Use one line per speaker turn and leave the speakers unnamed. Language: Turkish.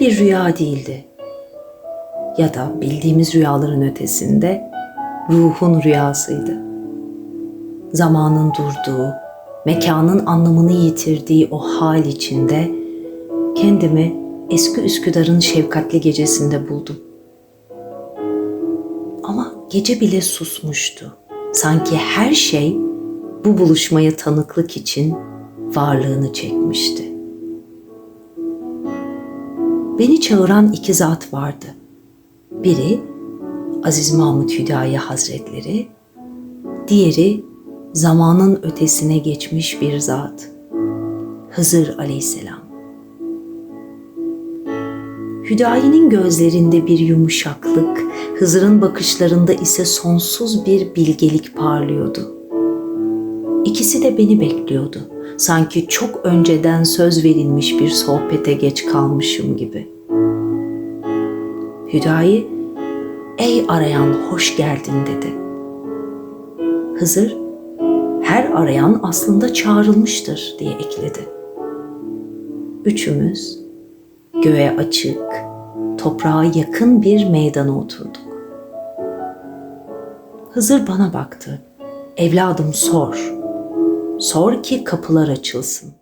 bir rüya değildi. Ya da bildiğimiz rüyaların ötesinde ruhun rüyasıydı. Zamanın durduğu, mekanın anlamını yitirdiği o hal içinde kendimi eski Üsküdar'ın şefkatli gecesinde buldum. Ama gece bile susmuştu. Sanki her şey bu buluşmaya tanıklık için varlığını çekmişti. Beni çağıran iki zat vardı. Biri Aziz Mahmut Hüdayi Hazretleri, diğeri zamanın ötesine geçmiş bir zat. Hızır Aleyhisselam. Hüdayi'nin gözlerinde bir yumuşaklık, Hızır'ın bakışlarında ise sonsuz bir bilgelik parlıyordu. İkisi de beni bekliyordu. Sanki çok önceden söz verilmiş bir sohbete geç kalmışım gibi. Hüdayi, ''Ey arayan hoş geldin'' dedi. Hızır, ''Her arayan aslında çağrılmıştır'' diye ekledi. Üçümüz göğe açık, toprağa yakın bir meydana oturduk. Hızır bana baktı. Evladım sor. Sor ki kapılar açılsın.